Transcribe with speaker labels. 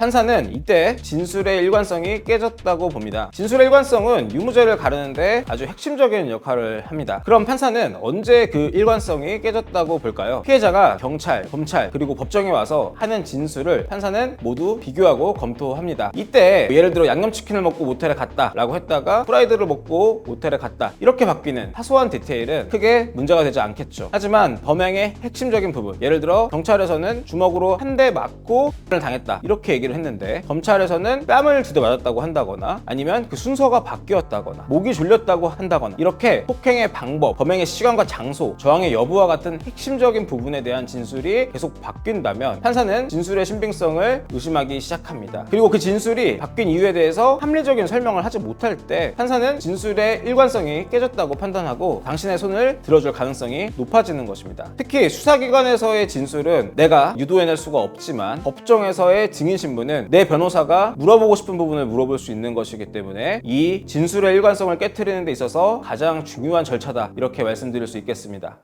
Speaker 1: 판사는 이때 진술의 일관성이 깨졌다고 봅니다. 진술의 일관성은 유무죄를 가르는데 아주 핵심적인 역할을 합니다. 그럼 판사는 언제 그 일관성이 깨졌다고 볼까요? 피해자가 경찰, 검찰, 그리고 법정에 와서 하는 진술을 판사는 모두 비교하고 검토합니다. 이때 예를 들어 양념치킨을 먹고 모텔에 갔다 라고 했다가 프라이드를 먹고 모텔에 갔다 이렇게 바뀌는 사소한 디테일은 크게 문제가 되지 않겠죠. 하지만 범행의 핵심적인 부분 예를 들어 경찰에서는 주먹으로 한 대 맞고 을 당했다 이렇게 얘기를 했는데 검찰에서는 뺨을 맞았다고 한다거나 아니면 그 순서가 바뀌었다거나 목이 졸렸다고 한다거나 이렇게 폭행의 방법, 범행의 시간과 장소, 저항의 여부와 같은 핵심적인 부분에 대한 진술이 계속 바뀐다면 판사는 진술의 신빙성을 의심하기 시작합니다. 그리고 그 진술이 바뀐 이유에 대해서 합리적인 설명을 하지 못할 때 판사는 진술의 일관성이 깨졌다고 판단하고 당신의 손을 들어줄 가능성이 높아지는 것입니다. 특히 수사기관에서의 진술은 내가 유도해낼 수가 없지만 법정에서의 증인 신문 은 내 변호사가 물어보고 싶은 부분을 물어볼 수 있는 것이기 때문에 이 진술의 일관성을 깨뜨리는 데 있어서 가장 중요한 절차다 이렇게 말씀드릴 수 있겠습니다.